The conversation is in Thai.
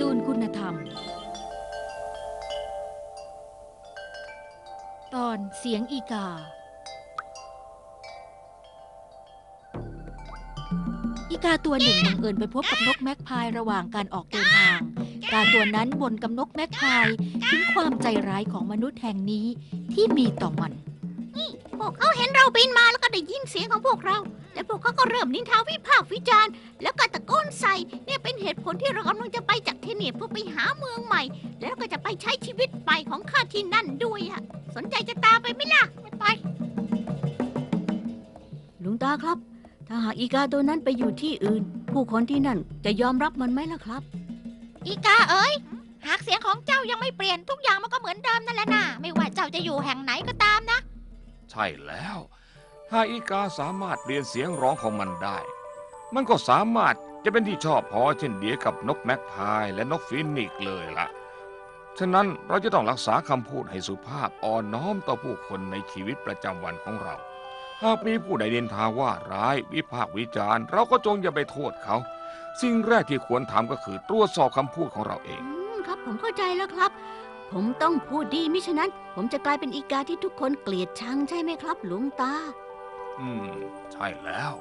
ตูนคุณธรรม ตอนเสียงอีกา อีกาตัวหนึ่งบังเอิญไปพบกับนกแมกพายระหว่างการออกเดินทาง กาตัวนั้นบ่นกับนกแมกพายถึงความใจร้ายของมนุษย์แห่งนี้ที่มีต่อมันพวกเขาเห็นเราบินมาแล้วก็ได้ยินเสียงของพวกเรา และพวกเขาก็เริ่มนินทาวิพากษ์วิจารณ์ แล้วก็ตะโกนใส่ เนี่ยเป็นเหตุผลที่เรากำลังจะไปจากที่นี่เพื่อไปหาเมืองใหม่ แล้วก็จะไปใช้ชีวิตใหม่ของข้าที่นั่นด้วยอะสนใจจะตามไปไหมล่ะไม่ไป ลุงตาครับ ถ้าหากอีกาตัวนั้นไปอยู่ที่อื่น ผู้คนที่นั่นจะยอมรับมันไหมล่ะครับ อีกาเอ๋ยหากเสียงของเจ้ายังไม่เปลี่ยนทุกอย่างมันก็เหมือนเดิมนั่นแหละนะไม่ว่าเจ้าจะอยู่แห่งไหนก็ตามนะ ใช่แล้วถ้าอีกาสามารถเปลี่ยนเสียงร้องของมันได้ มันก็สามารถ จะเป็นที่ชอบพอเช่นเดียวกับนกแม็กพายและนกฟินิกซ์เลยล่ะ ฉะนั้นเราจะต้องรักษาคำพูดให้สุภาพอ่อนน้อมต่อผู้คนในชีวิตประจำวันของเรา หากมีผู้ใดเดินทาว่าร้ายวิพากษ์วิจารณ์ เราก็จงอย่าไปโทษเขา สิ่งแรกที่ควรทำก็คือตรวจสอบคำพูดของเราเองอืมครับผมเข้าใจแล้วครับ ผมต้องพูดดีมิฉะนั้น ผมจะกลายเป็นอีกาที่ทุกคนเกลียดชังใช่ไหมครับลุงตา อืม ใช่แล้ว